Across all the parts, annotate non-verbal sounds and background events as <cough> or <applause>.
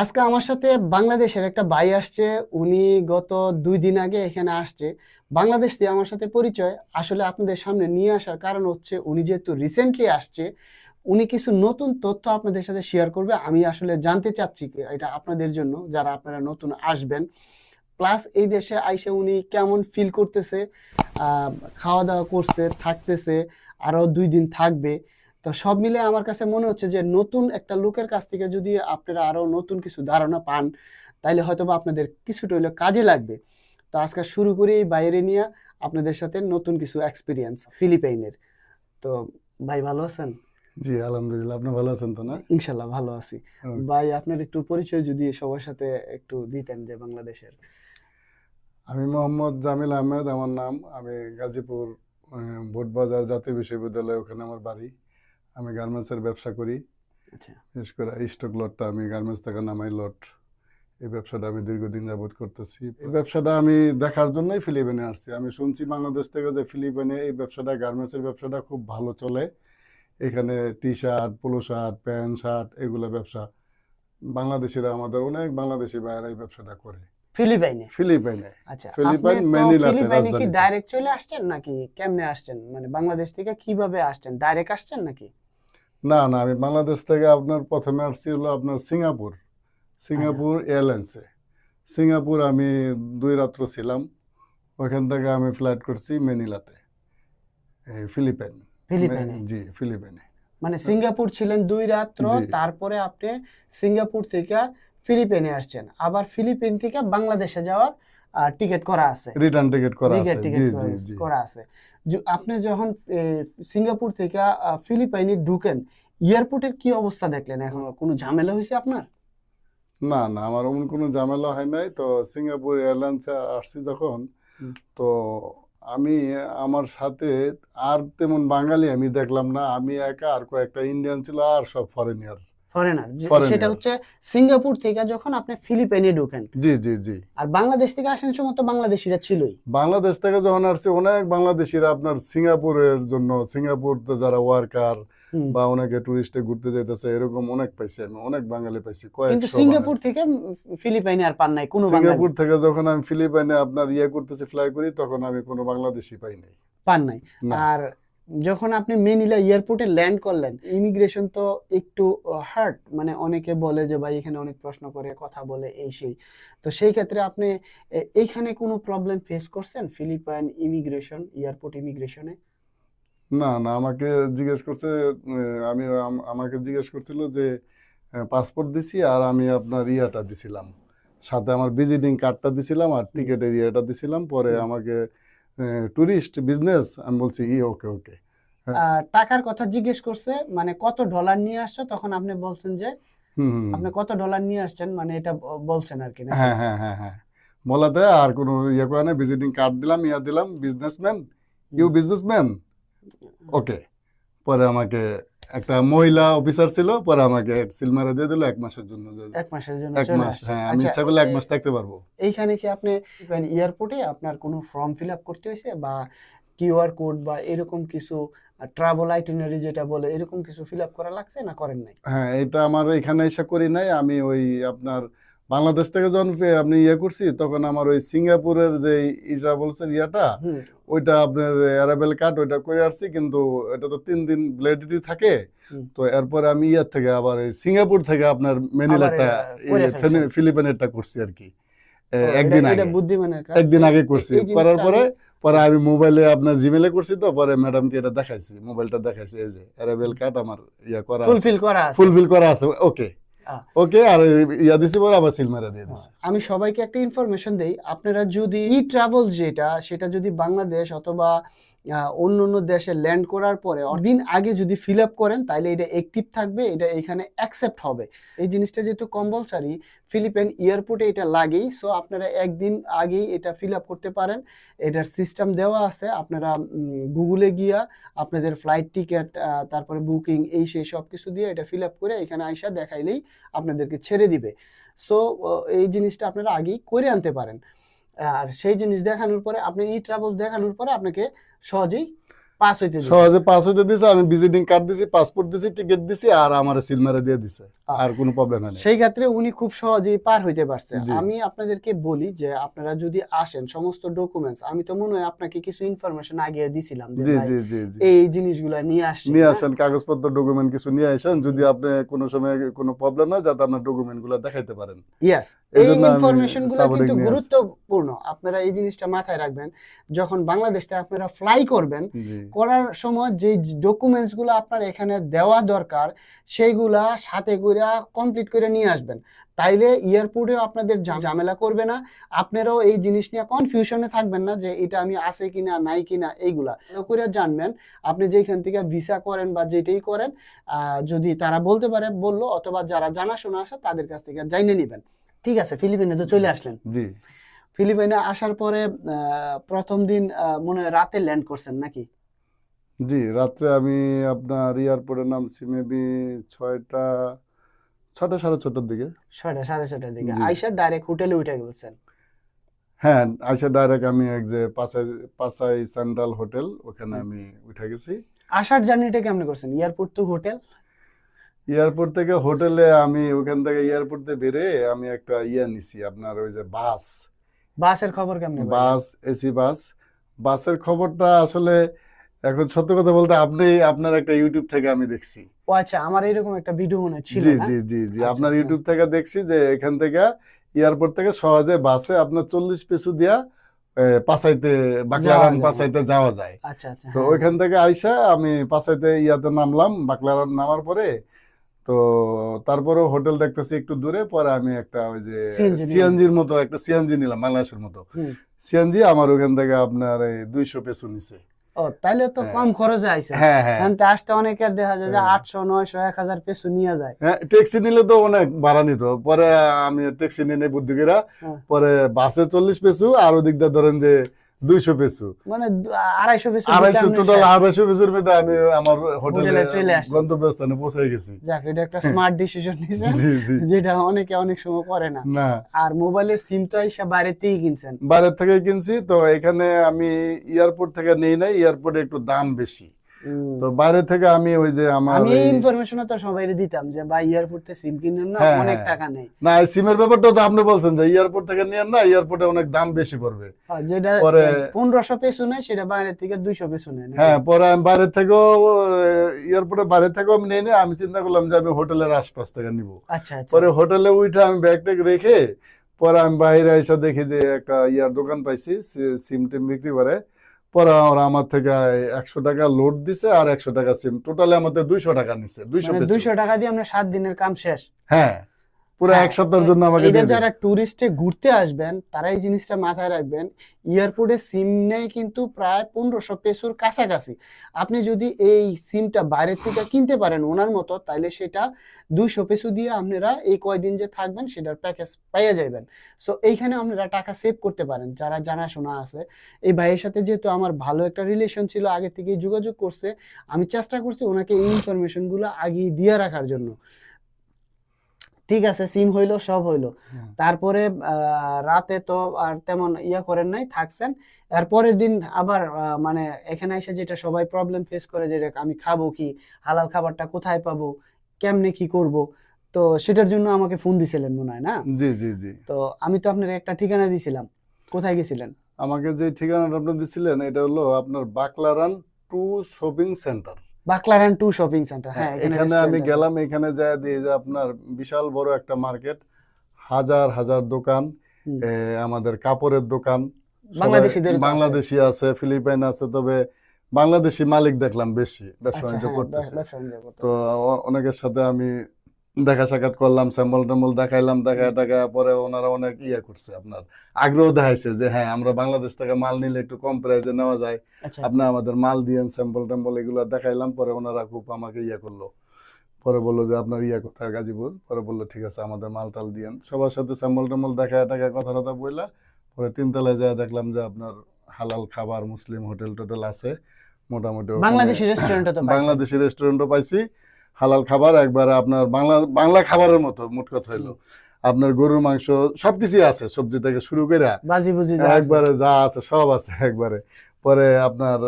আজকে আমার সাথে বাংলাদেশের একটা ভাই আসছে, উনি গত দুই দিন আগে এখানে আসছে। বাংলাদেশ দিয়ে আমার সাথে পরিচয়, আসলে আপনাদের সামনে নিয়ে আসার কারণ হচ্ছে উনি যেহেতু রিসেন্টলি আসছে, উনি কিছু নতুন তথ্য আপনাদের সাথে শেয়ার করবে, আমি আসলে জানতে চাচ্ছি এটা আপনাদের জন্য, যারা আপনারা নতুন আসবেন। প্লাস এই দেশে আইসে উনি কেমন ফিল করতেছে খাওয়া দাওয়া করছে, থাকতেছে, আরও দুই দিন থাকবে। তো সব মিলে আমার কাছে মনে হচ্ছে যে নতুন একটা লোকের কাছ থেকে যদি আপনারা আরও নতুন কিছু ধারণা পান তাইলে হয়তো বা আপনাদের কিছুটা হইলেও কাজে লাগবে। তো আজকে শুরু করি এই বাইরে নিয়ে আপনাদের সাথে নতুন কিছু এক্সপিরিয়েন্স ফিলিপাইনের। তো ভাই ভালো আছেন? জি আলহামদুলিল্লাহ। আপনি ভালো আছেন তো না? ইনশাল্লাহ ভালো আছি। ভাই আপনার একটু পরিচয় যদি সবার সাথে একটু দিতেন যে বাংলাদেশের। আমি মোহাম্মদ জামিল আহমেদ আমার নাম। আমি গাজীপুর বোটবাজার জাতীয় বিশ্ববিদ্যালয় ওখানে আমার বাড়ি। আমি গার্মেন্টসের ব্যবসা করি। আচ্ছা। বিশেষ করে স্টক লটটা আমি গার্মেন্টস থেকে নামাই লট এই ব্যবসাটা আমি দীর্ঘদিন যাবৎ করতেছি। এই ব্যবসাটা আমি দেখার জন্যই ফিলিপাইনে আসছি। আমি শুনছি বাংলাদেশ থেকে যে ফিলিপাইনে এই ব্যবসাটা গার্মেন্টসের ব্যবসাটা খুব ভালো চলে। এখানে T shirt polo shirt pant shirt এগুলো ব্যবসা। বাংলাদেশিরা আমাদের অনেক বাংলাদেশি ভাইয়েরা এই ব্যবসাটা করে। ফিলিপাইনে? ফিলিপাইনে। আচ্ছা ফিলিপাইন, ম্যানিলাতে, ফিলিপাইনে কি ডাইরেক্ট চলে আসছেন নাকি কেমনে আসছেন? মানে বাংলাদেশ থেকে কীভাবে আসছেন? ডাইরেক্ট আসছেন নাকি? না না আমি বাংলাদেশ থেকে আপনার প্রথমে আসছি হলো আপনার সিঙ্গাপুর। সিঙ্গাপুর এয়ারলাইন্সে। সিঙ্গাপুর আমি দুই রাত্র ছিলাম। ওখান থেকে আমি ফ্লাইট করছি মেনিলাতে। ফিলিপাইন। ফিলিপাইনে? জি ফিলিপাইনে। মানে সিঙ্গাপুর ছিলেন দুই রাত্র তারপরে আপনি সিঙ্গাপুর থেকে ফিলিপাইনে আসছেন। আবার ফিলিপাইন থেকে বাংলাদেশে যাওয়ার টিকিট করা আছে। রিটার্ন টিকিট করা আছে। টিকিট জি জি জি। করা আছে। আপনি যখন সিঙ্গাপুর থেকে ফিলিপাইনে ঢুকেন এয়ারপোর্টের কি অবস্থা দেখলেন? এখন কোনো ঝামেলা হয়েছে আপনার? না না আমার এমন কোনো ঝামেলা হয় নাই। তো সিঙ্গাপুর এয়ারলাইন্সে আসছি যখন তো আমি আমার সাথে আর তেমন বাঙালি আমি দেখলাম না। আমি একা আর কয়েকটা ইন্ডিয়ান ছিল আর সব ফরেনিয়ার ফরেনার সেটা হচ্ছে সিঙ্গাপুর থেকে যখন আপনি ফিলিপাইনে ঢুকেন। জি জি জি। আর বাংলাদেশ থেকে আসেন সময় তো বাংলাদেশিরা ছিলই। বাংলাদেশ থেকে যখন আসছে অনেক বাংলাদেশিরা আপনার সিঙ্গাপুরের জন্য সিঙ্গাপুরতে যারা ওয়ার্কার বা অনেকে টুরিস্টে ঘুরতে যাইতেছে এরকম অনেক পাইছি আমি অনেক বাঙালি পাইছি কিন্তু সিঙ্গাপুর থেকে ফিলিপাইনে আর পান নাই কোনো সিঙ্গাপুর থেকে যখন আমি ফিলিপাইনে আপনার ইয়ে করতেছি ফ্লাই করি তখন আমি কোনো বাংলাদেশি পাই নাই। পান নাই। আর যখন আপনি মেনিলা এয়ারপোর্টে ল্যান্ড করলেন ইমিগ্রেশন তো একটু হার্ট মানে অনেকে বলে যে ভাই এখানে অনেক প্রশ্ন করে কথা বলে এই সেই। তো সেই ক্ষেত্রে আপনি এইখানে কোনো প্রবলেম ফেস করছেন ফিলিপাইন ইমিগ্রেশন এয়ারপোর্ট ইমিগ্রেশনে না না আমাকে জিজ্ঞেস করছে আমি আমাকে জিজ্ঞেস করছিল যে পাসপোর্ট দিছি আর আমি আপনার ইয়াটা দিছিলাম। সাথে আমার ভিজিটিং কার্ডটা দিছিলাম আর টিকেটের ইয়াটা দিছিলাম। পরে আমাকে ট্যুরিস্ট বিজনেস আমি বলছি ই ওকে ওকে। টাকার কথা জিজ্ঞেস করছে মানে কত ডলার নিয়ে আসছো? তখন আপনি বলছেন যে আপনি কত ডলার নিয়ে আসছেন? মানে এটা বলছেন আর কি না হ্যাঁ হ্যাঁ হ্যাঁ হ্যাঁ। বলাতে আর কোনো ইয়ে করে না ভিজিটিং কার্ড দিলাম ইয়া দিলাম বিজনেসম্যান ইউ। বিজনেসম্যান ওকে। পরে আমাকে একটা মহিলা অফিসার ছিল পরে আমাকে সিল মারা দিয়ে দিল এক মাসের জন্য এক মাসের জন্য এক মাস হ্যাঁ আমি আচ্ছা, ইচ্ছা করলে এক মাস থাকতে পারব। এইখানে কি আপনি এয়ারপোর্টে আপনার কোনো ফর্ম ফিল আপ করতে হয়েছে? বা কিউআর কোড বা এরকম কিছু ট্রাভেল আইটিনারি যেটা বলে এরকম কিছু ফিল আপ করা লাগছে না করেন নাই? হ্যাঁ এটা আমার এখানে এসে করি নাই। আমি ওই আপনার বাংলাদেশ থেকে যখন আপনি ইয়ে করছি তখন আমার ওই সিঙ্গাপুরের যে বলছেন ইয়াটা ওইটা আপনার অ্যারাবেল কার্ড ওইটা করে আসছি কিন্তু এটা তো তিন দিন ভ্যালিডিটি থাকে। তো এরপরে আমি ইয়ার থেকে আবার এই সিঙ্গাপুর থেকে আপনার মেনিলাটা। ফিলিপাইনেরটা করছি আর কি একদিন আগে। একদিন আগে করছি। করার পরে পরে আমি মোবাইলে আপনার জিমেলে করছি তো পরে ম্যাডামকে এটা দেখাইছি মোবাইলটা দেখাইছি এই যে অ্যারাবেল কার্ড আমার ইয়া করা ফুলফিল করা আছে। ফুলফিল করা আছে ওকে। ওকে আর ইয়া দিছি পরে আবার সিল মারা দিয়ে দিছি। আমি সবাইকে একটা ইনফরমেশন দেই আপনারা যদি ই ট্রাভেল যেটা সেটা যদি বাংলাদেশ অথবা অন্য অন্য দেশে ল্যান্ড করার পরে দিন আগে যদি ফিল আপ করেন তাহলে এটা অ্যাক্টিভ থাকবে এটা এখানে অ্যাকসেপ্ট হবে। এই জিনিসটা যেহেতু কম্পালসারি ফিলিপাইন এয়ারপোর্টে এটা লাগেই সো আপনারা একদিন আগেই এটা ফিল আপ করতে পারেন। এটার সিস্টেম দেওয়া আছে, আপনারা গুগলে গিয়া আপনাদের ফ্লাইট টিকিট তারপরে বুকিং এই সেই সব কিছু দিয়ে এটা ফিল আপ করে এখানে আইসা দেখাইলেই আপনাদেরকে ছেড়ে দিবে। সো এই জিনিসটা আপনারা আগেই করে আনতে পারেন। আর সেই জিনিস দেখানোর পরে, আপনি ই ট্রাভেলস দেখানোর পরে আপনাকে সহজেই পাস হইতে। সহজে পাস হইতে দিছে আমি ভিজিটিং কার্ড দিছি পাসপোর্ট দিছি টিকিট দিছি আর আমার সিল মেরে দিয়ে দিছে। আর কোনো প্রবলেম নেই। সেই ক্ষেত্রে উনি খুব সহজেই পার হইতে পারছে। আমি আপনাদেরকে বলি যে আপনারা যদি আসেন সমস্ত ডকুমেন্টস আমি তো মনে হয় আপনাকে কিছু ইনফরমেশন আগে দিছিলাম যে এই জিনিসগুলো নিয়ে আসছি নিয়ে? আসেন কাগজপত্র ডকুমেন্ট কিছু নিয়ে আসেন যদি আপনি কোনো সময় কোনো প্রবলেম হয় যাতে আপনার ডকুমেন্টগুলো দেখাইতে পারেন। ইয়েস এই কিন্তু গুরুত্বপূর্ণ। আপনারা এই জিনিসটা মাথায় রাখবেন যখন বাংলাদেশ আপনারা ফ্লাই করবেন করার সময় যে ডকুমেন্টসগুলো আপনার এখানে দেওয়া দরকার সেইগুলা সাথে করে কমপ্লিট করে নিয়ে আসবেন। তাইলে এয়ারপোর্টেও আপনাদের ঝামেলা করবে না। আপনারাও এই জিনিস নিয়ে কনফিউশনে থাকবেন না যে এটা আমি আছে কিনা নাই কিনা এইগুলা। করে জানবেন। আপনি যেখান থেকে ভিসা করেন বা যেটাই করেন যদি তারা বলতে পারে বলল অথবা যারা জানাশোনা আছে তাদের কাছ থেকে জাইনে নেবেন। ঠিক আছে ফিলিপিনে তো চলে আসলেন। জি। ফিলিপাইনে আসার পরে প্রথম দিন মনে হয় রাতে ল্যান্ড করছেন নাকি? জি রাত্রে আমি আপনার এয়ারপোর্টে নামছি মেবি ছয়টা ছটা সাড়ে ছটার দিকে। ছয়টা সাড়ে ছটার দিকে। জি। আইসা ডাইরেক্ট হোটেলে উঠে গেছেন? হ্যাঁ আইসা ডাইরেক্ট আমি এক যে পাঁচাই পাঁচাই সেন্ট্রাল হোটেল ওখানে আমি উঠে গেছি। আসার জার্নিটা কেমন করছেন? এয়ারপোর্ট টু হোটেল এয়ারপোর্ট থেকে হোটেলে আমি ওখান থেকে এয়ারপোর্ট থেকে বেরিয়ে আমি একটা ইয়ে নিছি আপনার ওই যে বাস। বাসের খবর কেমন বাস এসি বাস। বাসের খবরটা আসলে এখন সত্য কথা বলতে আপনি আপনার একটা ইউটিউব থেকে আমি দেখছি ও আচ্ছা আমার এরকম একটা ভিডিও মনে ছিল জি জি জি জি আচ্ছা, আপনার আচ্ছা। ইউটিউব থেকে দেখছি যে এখান থেকে এয়ারপোর্ট থেকে সহজে বাসে আপনার চল্লিশ পেসু দিয়া এ, পাঁচাইতে বাকলারান যায়। পাঁচাইতে যাওয়া যায় আচ্ছা আচ্ছা তো হ্যাঁ। ওইখান থেকে আইসা আমি পাঁচাইতে ইয়াতে নামলাম বাকলারান নামার পরে তো তারপরে হোটেল দেখতেছি একটু দূরে পরে আমি একটা ওই যে। সিএনজির মতো একটা সিএনজি নিলাম বাংলাদেশের মতো। সিএনজি আমার ওখান থেকে আপনার দুইশো পেসু নিছে ও তাইলে তো হ্যাঁ। কম খরচে আইছে হ্যাঁ হ্যাঁ আসতে অনেকের দেখা যায় যে হ্যাঁ। আটশো নয়শো এক হাজার পেসো নিয়ে যায় হ্যাঁ ট্যাক্সি নিলে তো অনেক ভাড়া নিত পরে আমি ট্যাক্সি নিয়ে নেই বুদ্ধিগীরা হ্যাঁ। পরে বাসে চল্লিশ পেসু আর ওদিকটা ধরেন যে দুইশো পেসু মানে আড়াইশো পেসো আড়াইশো টোটাল আড়াইশো পেসুর মধ্যে আমি আমার হোটেলে চলে আসছেন। গন্তব্যস্থানে পৌঁছে গেছি। যাক এটা একটা স্মার্ট ডিসিশন জি যেটা অনেকে অনেক সময় করে না। না। আর মোবাইলের সিম তো আইসা বাইরেতেই কিনছেন। বাইরে থেকে কিনছি তো এখানে আমি এয়ারপোর্ট থেকে নেই নাই এয়ারপোর্টে একটু দাম বেশি। তো বাইরে থেকে আমি ওই যে আমার আমি ইনফরমেশন তো সবাই দিতাম যে ভাই এয়ারপোর্ট থেকে সিম কিনেন না হ্যাঁ, অনেক হ্যাঁ। টাকা নেই। না সিমের ব্যাপারটা তো আপনি বলছেন যে এয়ারপোর্ট থেকে নিয়ে না এয়ারপোর্টে অনেক দাম বেশি পড়বে। যেটা পরে- পনেরোশো পেসো নেয় সেটা বাইরে থেকে দুইশো পেসো নেয় হ্যাঁ পরে আমি বাইরে থেকেও এয়ারপোর্টে বাইরে থেকেও আমি নেই না আমি চিন্তা করলাম যে আমি হোটেলের আশপাশ থেকে নিব। আচ্ছা আচ্ছা। পরে হোটেলে উঠে আমি ব্যাগ ট্যাগ রেখে পরে আমি বাইরে এসে দেখি যে একটা ইয়ার দোকান পাইছি সিম টিম বিক্রি করে। পরে ওরা আমার থেকে একশো টাকা লোড দিছে আর একশো টাকা সিম টোটালি আমাদের দুইশো টাকা নিছে দুইশো মানে দুইশো টাকা দিয়ে আমরা সাত দিনের কাম শেষ। হ্যাঁ। পুরো হ্যাঁ, এক সপ্তাহের জন্য আমাকে এটা যারা টুরিস্টে ঘুরতে আসবেন তারা এই জিনিসটা মাথায় রাখবেন। এয়ারপোর্টে সিম নেয় কিন্তু প্রায় পনেরোশো পেসোর কাছাকাছি। আপনি যদি এই সিমটা বাইরে থেকে কিনতে পারেন ওনার মতো তাহলে সেটা দুইশো পেসো দিয়ে আপনারা এই কয়দিন যে থাকবেন সেটার প্যাকেজ পাইয়া যাবেন সো এইখানে আপনারা টাকা সেভ করতে পারেন যারা জানাশোনা আছে। এই ভাইয়ের সাথে যেহেতু আমার ভালো একটা রিলেশন ছিল আগে থেকে যোগাযোগ করছে আমি চেষ্টা করছি ওনাকে এই ইনফরমেশনগুলো আগে দিয়ে রাখার জন্য। ঠিক আছে সিম হইল সব হইল। তারপরে রাতে তো আর তেমন ইয়া করেন নাই থাকছেন। এর পরের দিন আবার মানে এখানে এসে যেটা সবাই প্রবলেম ফেস করে যেটা আমি খাব কি? হালাল খাবারটা কোথায় পাবো? কেমনে কি করব? তো সেটার জন্য আমাকে ফোন দিছিলেন মনে হয় না? জি জি জি। তো আমি তো আপনার একটা ঠিকানা দিছিলাম। কোথায় গেছিলেন? আমাকে যে ঠিকানাটা আপনি দিছিলেন এটা হলো আপনার Baclaran two shopping centre. Baclaran two shopping centre হ্যাঁ এখানে আমি গেলাম এখানে যায় দিয়ে যে আপনার বিশাল বড় একটা মার্কেট হাজার হাজার দোকান। আমাদের কাপড়ের দোকান বাংলাদেশিদের বাংলাদেশি আছে ফিলিপাইন আছে তবে বাংলাদেশি মালিক দেখলাম বেশি ব্যবসা আচ্ছা, বাণিজ্য হ্যাঁ, ব্যবসা বাণিজ্য করতেছে। তো অনেকের সাথে আমি দেখা সাক্ষাৎ করলাম স্যাম্পল ট্যাম্পল দেখাইলাম দেখা টাকা পরে ওনারা অনেক ইয়ে করছে আপনার আগ্রহ দেখাইছে যে হ্যাঁ আমরা বাংলাদেশ থেকে মাল নিলে একটু কম প্রাইসে নেওয়া যায়। আচ্ছা আপনি আমাদের মাল দিয়েন স্যাম্পল ট্যাম্পল এগুলো দেখাইলাম পরে ওনারা খুব আমাকে ইয়ে করল। পরে বলল যে আপনার ইয়ে কোথায় গাজীপুর? পরে বলল ঠিক আছে আমাদের মাল টাল দিয়েন। সবার সাথে স্যাম্পল ট্যাম্পল দেখা টাকা কথা টথা বইলা পরে তিনতলায় যায় দেখলাম যে আপনার হালাল খাবার মুসলিম হোটেল টোটেল আছে মোটামুটি বাংলাদেশি রেস্টুরেন্টও বাংলাদেশি রেস্টুরেন্টও পাইছি। হালাল খাবার একবারে আপনার বাংলা বাংলা খাবারের মতো মোট কথা হইল। আপনার গরুর মাংস সবকিছুই আছে সবজি থেকে শুরু করে একবারে যা আছে সব আছে একবারে। পরে আপনার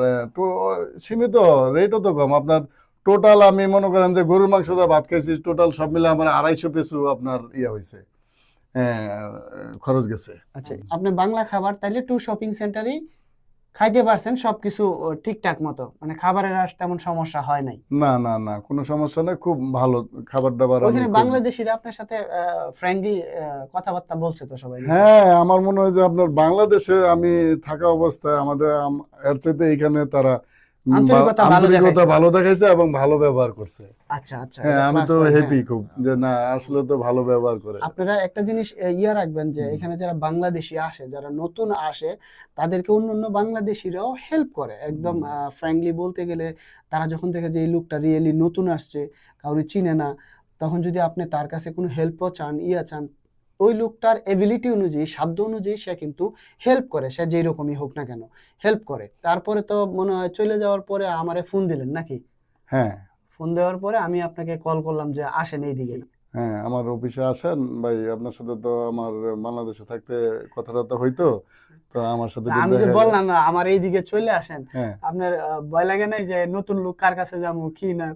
সীমিত রেটও তো কম। আপনার টোটাল আমি মনে করেন যে গরুর মাংস দিয়ে ভাত খাইছি টোটাল সব মিলে আমার আড়াইশো পিছু আপনার ইয়ে হয়েছে খরচ গেছে। আচ্ছা আপনি বাংলা খাবার তাইলে টু শপিং সেন্টারেই খাইতে পারছেন সবকিছু ঠিকঠাক মতো। মানে খাবারের আর তেমন সমস্যা হয় নাই। না না না কোনো সমস্যা নাই। খুব ভালো খাবার দাবার ওখানে বাংলাদেশিরা আপনার সাথে ফ্রেন্ডলি কথাবার্তা বলছে তো সবাই। হ্যাঁ আমার মনে হয় যে আপনার বাংলাদেশে আমি থাকা অবস্থায় আমাদের এর চাইতে এখানে তারা আন্তরিকতা ভালো দেখাইছে। ভালো দেখাইছে এবং ভালো ব্যবহার করছে আচ্ছা আচ্ছা হ্যাঁ আমি তো হ্যাপি হ্যাঁ। খুব যে না আসলে তো ভালো ব্যবহার করে আপনারা একটা জিনিস ইয়ে রাখবেন যে এখানে যারা বাংলাদেশি আসে যারা নতুন আসে তাদেরকে অন্য অন্য বাংলাদেশিরাও হেল্প করে একদম। ফ্র্যাঙ্কলি বলতে গেলে তারা যখন দেখে যে এই লোকটা রিয়েলি নতুন আসছে কাউরি চিনে না তখন যদি আপনি তার কাছে কোনো হেল্পও চান ইয়া চান ওই লোকটার এবিলিটি অনুযায়ী সাধ্য অনুযায়ী সে কিন্তু হেল্প করে সে যেই রকমই হোক না কেন হেল্প করে। তারপরে তো মনে হয় চলে যাওয়ার পরে আমারে ফোন দিলেন নাকি? হ্যাঁ। ফোন দেওয়ার পরে আমি আপনাকে কল করলাম যে আসেন এইদিকে। হ্যাঁ আমার অফিসে আসেন। ভাই আপনার সাথে তো আমার বাংলাদেশে থাকতে কথাটা তো হইতো। তো আমার সাথে আমি যে বললাম না আমার এইদিকে চলে আসেন। হ্যাঁ। আপনার ভয় লাগে নাই যে নতুন লোক কার কাছে যাব কি না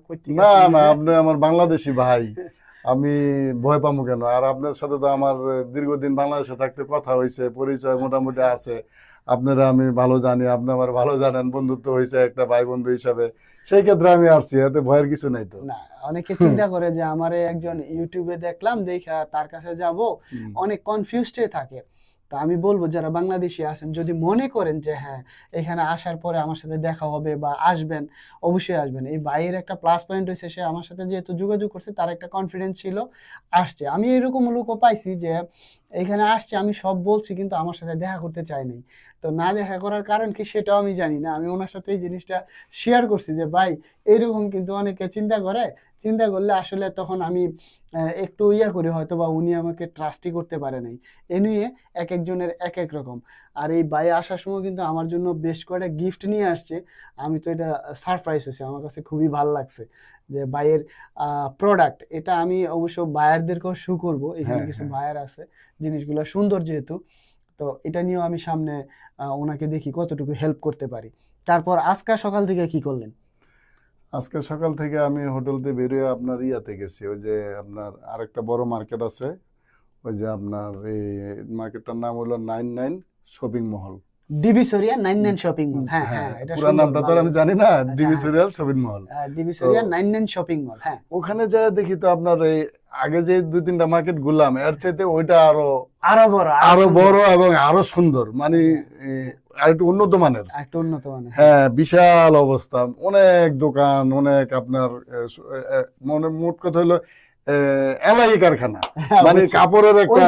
না না আপনি আমার বাংলাদেশি ভাই। <laughs> আমি ভয় পাবো কেন? আর আপনার সাথে তো আমার দীর্ঘদিন বাংলাদেশে থাকতে কথা হয়েছে পরিচয় মোটামুটি আছে। আপনারা আমি ভালো জানি আপনি আমার ভালো জানেন বন্ধুত্ব হয়েছে একটা ভাই বন্ধু হিসাবে। সেই ক্ষেত্রে আমি আসছি এতে ভয়ের কিছু নাই তো। না অনেকে চিন্তা <laughs> করে যে আমার একজন ইউটিউবে দেখলাম দেখা তার কাছে যাব। অনেক কনফিউজডে থাকে। তা আমি বলব যারা বাংলাদেশি আছেন, যদি মনে করেন যে হ্যাঁ এখানে আসার পরে আমার সাথে দেখা হবে বা আসবেন, অবশ্যই আসবেন। এই ভাইয়ের একটা প্লাস পয়েন্ট হয়েছে সে আমার সাথে যেহেতু যোগাযোগ করছে, তার একটা কনফিডেন্স ছিল, আসছে। আমি এরকম লোকও পাইছি যে, এখানে আসছে, আমি সব বলছি, কিন্তু আমার সাথে দেখা করতে চাই নাই। তো না দেখা করার কারণ কি সেটাও আমি জানি না। আমি ওনার সাথে এই জিনিসটা শেয়ার করছি যে ভাই এইরকম কিন্তু অনেকে চিন্তা করে। চিন্তা করলে আসলে তখন আমি একটু ইয়া করি হয়তো বা উনি আমাকে ট্রাস্টই করতে পারে নাই। এ নিয়ে এক একজনের এক এক রকম। আর এই বাই আসার সময় কিন্তু আমার জন্য বেশ কয়েকটা গিফট নিয়ে আসছে। আমি তো এটা সারপ্রাইজ হয়েছে। আমার কাছে খুবই ভালো লাগছে যে বাইয়ের প্রোডাক্ট এটা আমি অবশ্য বায়ারদেরকেও শু করব। এখানে হ্যাঁ, কিছু হ্যাঁ। বায়ার আছে জিনিসগুলো সুন্দর যেহেতু। তো এটা নিয়েও আমি সামনে ওনাকে দেখি কতটুকু হেল্প করতে পারি। তারপর আজকে সকাল থেকে কি করলেন? আজকে সকাল থেকে আমি হোটেলতে বেরিয়ে আপনার ইয়াতে গেছি। ওই যে আপনার আরেকটা বড় মার্কেট আছে ওই যে আপনার এই মার্কেটটার নাম হলো নাইন নাইন শপিং মহল নাইন নাইন শপিং মল। হ্যাঁ হ্যাঁ এটা পুরো নামটা তো আর আমি জানি না ডিবি হ্যাঁ। শপিং সরিয়া নাইন নাইন শপিং মল হ্যাঁ। ওখানে যা দেখি তো আপনার এই আগে যে দুই তিনটা মার্কেট ঘুরলাম এর চাইতে ওইটা আরও আরও বড় আরও বড় এবং আরও সুন্দর। মানে আর একটু উন্নত মানের। একটু উন্নত মানে হ্যাঁ। বিশাল অবস্থা। অনেক দোকান অনেক আপনার মনে মোট কথা হলো এ, এলাই কারখানা। মানে কাপড়ের একটা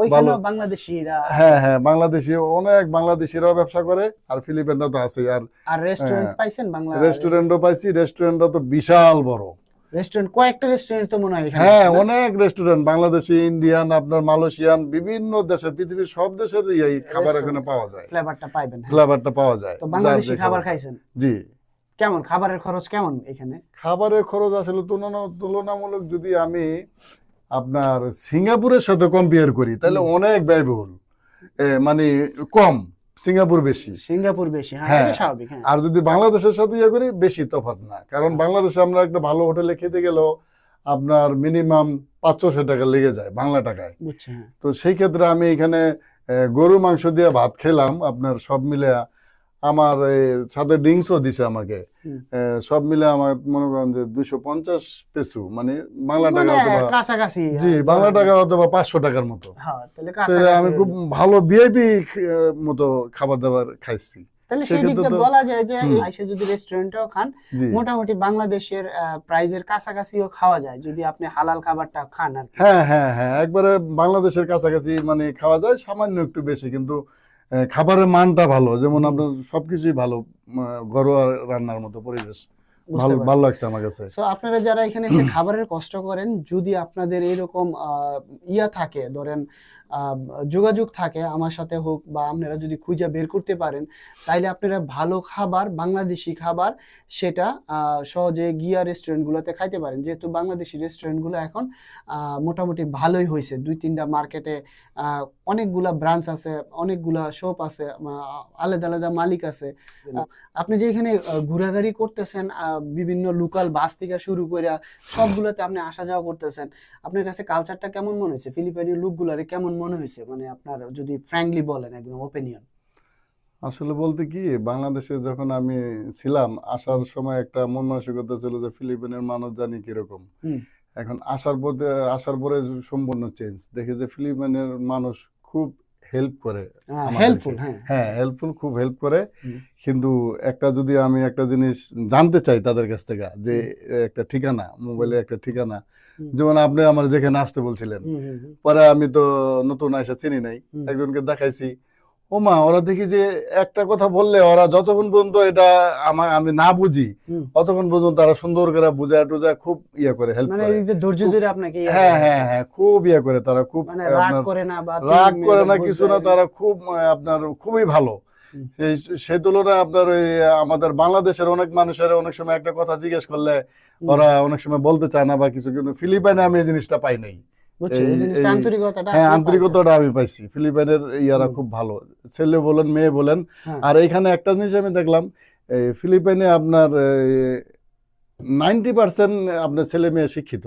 ওইখানেও হ্যাঁ, বাংলাদেশিরা হ্যাঁ হ্যাঁ বাংলাদেশি অনেক বাংলাদেশিরাও ব্যবসা করে আর ফিলিপিনরা তো আছে। আর আর রেস্টুরেন্ট হ্যাঁ। পাইছেন বাংলা রেস্টুরেন্টও পাইছি রেস্টুরেন্টটা তো বিশাল বড়। রেস্টুরেন্ট কয়েকটা রেস্টুরেন্ট তো মনে হয় হ্যাঁ অনেক রেস্টুরেন্ট বাংলাদেশি ইন্ডিয়ান আপনার মালয়েশিয়ান বিভিন্ন দেশের পৃথিবীর সব দেশের এই খাবার এখানে পাওয়া যায়। ফ্লেভারটা পাইবেন হ্যাঁ। ফ্লেভারটা পাওয়া যায় তো বাংলাদেশি খাবার খাইছেন? জি। কেমন খাবারের খরচ কেমন এখানে? খাবারের খরচ আসলে তুলনা- তুলনামূলক যদি আমি আপনার সিঙ্গাপুরের সাথে কম্পেয়ার করি তাহলে অনেক ব্যয়বহুল। মানে কম। সিঙ্গাপুর বেশি। সিঙ্গাপুর বেশি হ্যাঁ হ্যাঁ। এটা স্বাভাবিক হ্যাঁ। আর যদি বাংলাদেশের সাথে ইয়ে করি বেশি তফাৎ না। কারণ হ্যাঁ। বাংলাদেশে আমরা একটা ভালো হোটেলে খেতে গেলেও আপনার মিনিমাম পাঁচশো টাকা লেগে যায় বাংলা টাকায়। হ্যাঁ। তো সেই ক্ষেত্রে আমি এখানে গরু মাংস দিয়ে ভাত খেলাম আপনার সব মিলে আমার সাথে ড্রিঙ্কসও দিছে আমাকে। সব মিলে আমার মনে করেন যে দুইশো পঞ্চাশ পেসু মানে বাংলা টাকা মানে কাছাকাছি জি হ্যাঁ, বাংলা টাকা অথবা পাঁচশো টাকার মতো। হ্যাঁ আমি খুব ভালো ভিআইপি মতো খাবার দাবার খাইছি। তাহলে সেই দিক দিয়ে বলা যায় যে। আইসে যদি রেস্টুরেন্টেও খান মোটামুটি বাংলাদেশের প্রাইজের কাছাকাছিও খাওয়া যায় যদি আপনি হালাল খাবারটা খান আর হ্যাঁ হ্যাঁ হ্যাঁ একবারে বাংলাদেশের কাছাকাছি মানে খাওয়া যায় সামান্য একটু বেশি কিন্তু খাবারের মানটা ভালো যেমন আপনার সবকিছুই ভালো ঘরোয়া রান্নার মতো পরিবেশ। ভালো ভালো লাগছে আমার কাছে। সো আপনারা যারা এখানে এসে খাবারের কষ্ট করেন যদি আপনাদের এরকম আহ, ইয়া থাকে ধরেন যোগাযোগ থাকে আমার সাথে হোক বা আপনারা যদি খুঁজে বের করতে পারেন তাইলে আপনারা ভালো খাবার বাংলাদেশি খাবার সেটা সহজে গিয়া রেস্টুরেন্টগুলোতে খাইতে পারেন। যেহেতু বাংলাদেশি রেস্টুরেন্টগুলো এখন মোটামুটি ভালোই হয়েছে দুই তিনটা মার্কেটে অনেকগুলা ব্রাঞ্চ আছে অনেকগুলা শপ আছে আলাদা আলাদা মালিক আছে। আপনি যে এখানে ঘোরাঘুরি করতেছেন বিভিন্ন লোকাল বাস থেকে শুরু করে সবগুলোতে আপনি আসা যাওয়া করতেছেন আপনার কাছে কালচারটা কেমন মনে হয়েছে ফিলিপাইনের লোকগুলারে কেমন মনে হয়েছে? মানে আপনার যদি ফ্র্যাঙ্কলি বলেন একদম ওপিনিয়ন আসলে বলতে কি বাংলাদেশে যখন আমি ছিলাম আসার সময় একটা মন মানসিকতা ছিল যে ফিলিপিনের মানুষ জানি কীরকম। এখন আসার পথে আসার পরে সম্পূর্ণ চেঞ্জ দেখে যে ফিলিপিনের মানুষ খুব হেল্প করে হেল্পফুল হ্যাঁ। হ্যাঁ হেল্পফুল খুব হেল্প করে। কিন্তু একটা যদি আমি একটা জিনিস জানতে চাই তাদের কাছ থেকে যে একটা ঠিকানা মোবাইলে একটা ঠিকানা। যেমন আপনি আমার যেখানে আসতে বলছিলেন পরে আমি তো নতুন আয়সা চিনি নাই। একজনকে দেখাইছি ও মা ওরা দেখি যে একটা কথা বললে ওরা যতক্ষণ পর্যন্ত এটা আমার আমি না বুঝি। ততক্ষণ পর্যন্ত তারা সুন্দর করে বুঝায় টুজায় খুব ইয়ে করে হেল্প মানে এই যে ধৈর্য ধরে আপনাকে ইয়ে হ্যাঁ হ্যাঁ হ্যাঁ খুব ইয়ে করে তারা খুব মানে রাগ করে না বা রাগ করে না কিছু না তারা খুব আপনার খুবই ভালো। সেই সেই তুলনায় আপনার ওই আমাদের বাংলাদেশের অনেক মানুষের অনেক সময় একটা কথা জিজ্ঞেস করলে ওরা অনেক সময় বলতে চায় না বা কিছু কিন্তু ফিলিপাইনে আমি এই জিনিসটা পাই নাই। বুঝছি? এই এই- জিনিসটা এই- আন্তরিকতাটা হ্যাঁ আন্তরিকতাটা আমি পাইছি। ফিলিপাইনের ইয়ারা খুব ভালো। ছেলে বলেন মেয়ে বলেন। আর এইখানে একটা জিনিস আমি দেখলাম ফিলিপাইনে আপনার নাইনটি পার্সেন্ট আপনার ছেলে মেয়ে শিক্ষিত।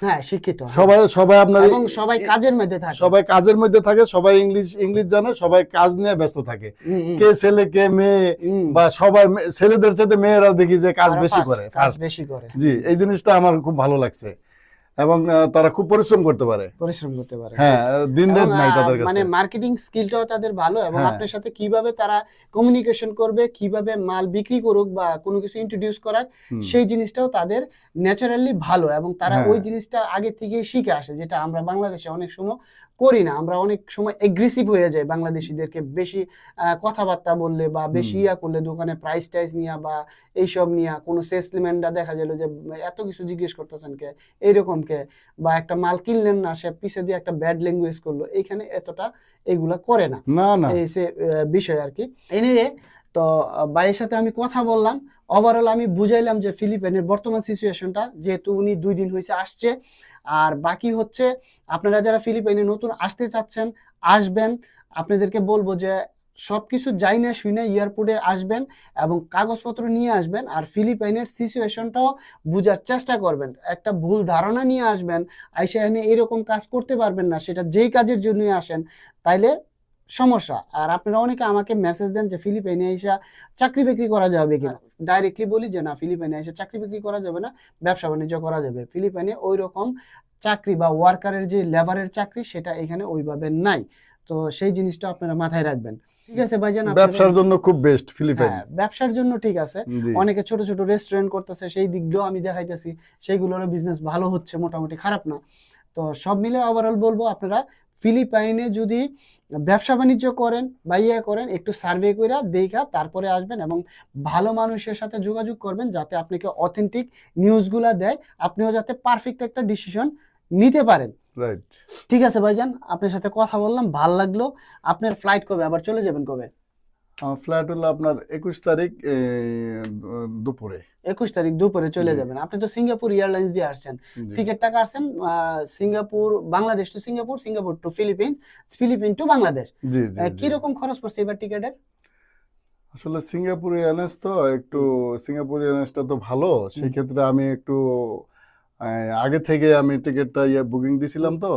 হ্যাঁ শিক্ষিত। সবাই সবাই আপনার এবং সবাই কাজের মধ্যে থাকে। সবাই কাজের মধ্যে থাকে সবাই ইংলিশ ইংলিশ জানে সবাই কাজ নিয়ে ব্যস্ত থাকে। কে ছেলে কে মেয়ে বা সবাই ছেলেদের সাথে মেয়েরা দেখি যে কাজ বেশি করে কাজ বেশি করে। জি এই জিনিসটা আমার খুব ভালো লাগছে। এবং তারা খুব পরিশ্রম করতে পারে পরিশ্রম করতে পারে হ্যাঁ দিন রাত নাই তাদের কাছে মানে মার্কেটিং স্কিলটাও তাদের ভালো এবং হ্যাঁ। আপনার সাথে কীভাবে তারা কমিউনিকেশন করবে কীভাবে মাল বিক্রি করুক বা কোনো কিছু ইন্ট্রোডিউস করাক সেই জিনিসটাও তাদের ন্যাচারালি ভালো এবং তারা হ্যাঁ। ওই জিনিসটা আগে থেকে শিখে আসে যেটা আমরা বাংলাদেশে অনেক সময় করি না। আমরা অনেক সময় এগ্রেসিভ হয়ে যাই বাংলাদেশিদেরকে। বেশি কথাবার্তা বললে বা বেশি ইয়া করলে দোকানে প্রাইস টাইস নিয়া বা এইসব নিয়া কোনো সেলসম্যানরা দেখা গেল যে এত কিছু জিজ্ঞেস করতেছেন কে? এইরকম কে? বা একটা মাল কিনলেন না সে পিছে দিয়ে একটা ব্যাড ল্যাঙ্গুয়েজ করল। এইখানে এতটা এগুলা করে না। না এই সে বিষয় আর কি। এনিওয়ে তো ভাইয়ের সাথে আমি কথা বললাম। ওভারঅল আমি বুঝাইলাম যে ফিলিপাইনের বর্তমান সিচুয়েশনটা যেহেতু উনি দুই দিন হয়েছে আসছে। আর বাকি হচ্ছে, আপনারা যারা ফিলিপাইনে নতুন আসতে চাচ্ছেন, আসবেন। আপনাদেরকে বলব যে সব কিছু যাই না শুই না এয়ারপোর্টে আসবেন এবং কাগজপত্র নিয়ে আসবেন আর ফিলিপাইনের সিচুয়েশনটাও বোঝার চেষ্টা করবেন। একটা ভুল ধারণা নিয়ে আসবেন, আইসা এনে এরকম কাজ করতে পারবেন না, সেটা যেই কাজের জন্যই আসেন, তাইলে সমস্যা। আর আপনারা অনেকে আমাকে মেসেজ দেন যে ফিলিপাইনে এসে চাকরি বিক্রি করা যাবে কিনা? ডাইরেক্টলি বলি যে না ফিলিপাইনে এসে চাকরি বিক্রি করা যাবে না ব্যবসা বাণিজ্য করা যাবে। ফিলিপাইনে ওই রকম চাকরি বা ওয়ার্কারের যে লেবারের চাকরি সেটা এখানে ওইভাবে নাই। তো সেই জিনিসটা আপনারা মাথায় রাখবেন। ঠিক আছে ভাইজান ব্যবসার জন্য খুব বেস্ট ফিলিপাইন হ্যাঁ ব্যবসার জন্য ঠিক আছে। অনেকে ছোট ছোট রেস্টুরেন্ট করতেছে সেই দিকগুলো আমি দেখাইতেছি। সেইগুলোর বিজনেস ভালো হচ্ছে মোটামুটি খারাপ না। তো সব মিলে ওভারঅল বলব আপনারা ফিলিপাইনে যদি ব্যবসা বাণিজ্য করেন বা ইয়ে করেন একটু সার্ভে করে দেখা তারপরে আসবেন এবং ভালো মানুষের সাথে যোগাযোগ করবেন যাতে আপনাকে অথেন্টিক নিউজগুলো দেয়। আপনিও যাতে পারফেক্ট একটা ডিসিশন নিতে পারেন। রাইট ঠিক আছে ভাইজান আপনার সাথে কথা বললাম ভালো লাগল। আপনার ফ্লাইট কবে? আবার চলে যাবেন কবে? ফ্ল্যাট হলো আপনার একুশ তারিখ দুপুরে। একুশ তারিখ দুপুরে চলে যাবেন। আপনি তো সিঙ্গাপুর এয়ারলাইন্স দিয়ে আসছেন। টিকিটটা কাটছেন Singapore Bangladesh to Singapore Singapore to Philippines Philippine to Bangladesh. কীরকম খরচ পড়ছে এবার টিকিটের? আসলে সিঙ্গাপুর এয়ারলাইন্স তো একটু সিঙ্গাপুর এয়ারলাইন্সটা তো ভালো সেই ক্ষেত্রে আমি একটু আগে থেকে আমি টিকিটটা ইয়ে বুকিং দিছিলাম তো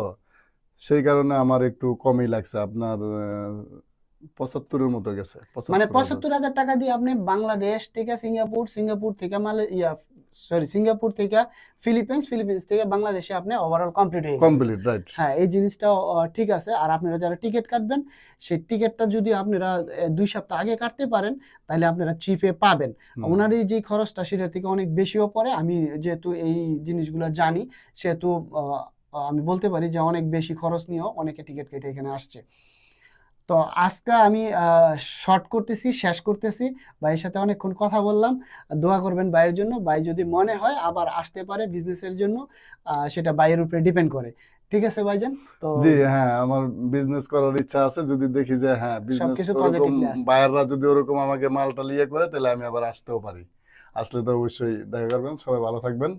সেই কারণে আমার একটু কমই লাগছে। আপনার পঁচাত্তরের মতো গেছে মানে পঁচাত্তর হাজার টাকা দিয়ে আপনি বাংলাদেশ থেকে সিঙ্গাপুর সিঙ্গাপুর থেকে মালে ইয়া সরি সিঙ্গাপুর থেকে ফিলিপিন্স ফিলিপিন্স থেকে বাংলাদেশে আপনি ওভারঅল কমপ্লিট হয়ে কমপ্লিট রাইট হ্যাঁ এই জিনিসটা ঠিক আছে। আর আপনারা যারা টিকিট কাটবেন সেই টিকিটটা যদি আপনারা দুই সপ্তাহ আগে কাটতে পারেন তাহলে আপনারা চিপে পাবেন। ওনার এই যে খরচটা সেটা থেকে অনেক বেশিও পড়ে। আমি যেহেতু এই জিনিসগুলো জানি সেহেতু আমি বলতে পারি যে অনেক বেশি খরচ নিয়েও অনেকে টিকিট কেটে এখানে আসছে। তো আজকে আমি শর্ট করতেছি শেষ করতেছি। ভাইয়ের সাথে অনেকক্ষণ কথা বললাম। দোয়া করবেন ভাইয়ের জন্য। ভাই যদি মনে হয় আবার আসতে পারে বিজনেসের জন্য সেটা ভাইয়ের উপরে ডিপেন্ড করে। ঠিক আছে ভাইজান? তো জি হ্যাঁ আমার বিজনেস করার ইচ্ছা আছে। যদি দেখি যে হ্যাঁ বিজনেস আছে। বায়াররা যদি ওরকম আমাকে মালটা নিয়ে করে তাহলে আমি আবার আসতেও পারি। আসলে তো অবশ্যই দেখা করবেন। সবাই ভালো থাকবেন।